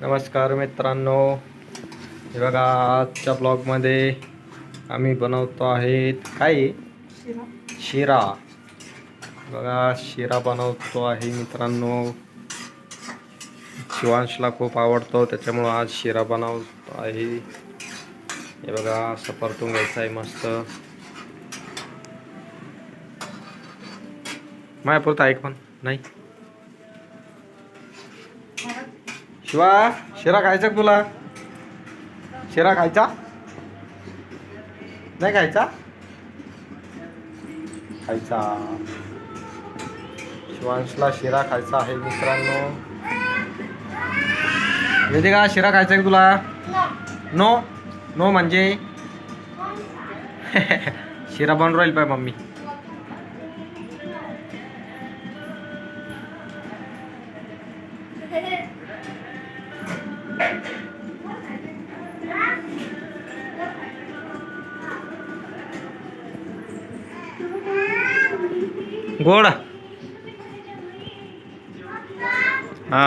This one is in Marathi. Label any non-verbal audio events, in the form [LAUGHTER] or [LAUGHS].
नमस्कार मित्रांनो. हे बघा आजच्या ब्लॉगमध्ये आम्ही बनवतो आहेत काय? शिरा. बघा शिरा बनवतो आहे मित्रांनो. शिवांशला खूप आवडतो त्याच्यामुळं आज शिरा बनवतो आहे. हे बघा असं परतून घ्यायचं आहे मस्त. मायापुरतं ऐक पण नाही? शिवा शिरा खायचा तुला? शिरा खायचा? नाही खायचा? खायचा. शिवांशला शिरा खायचा आहे मित्रांनो. येते का शिरा खायचा का तुला? नो. नो? म्हणजे? [LAUGHS] शिरा बनवून राहील पाय मम्मी. [LAUGHS] गोड हा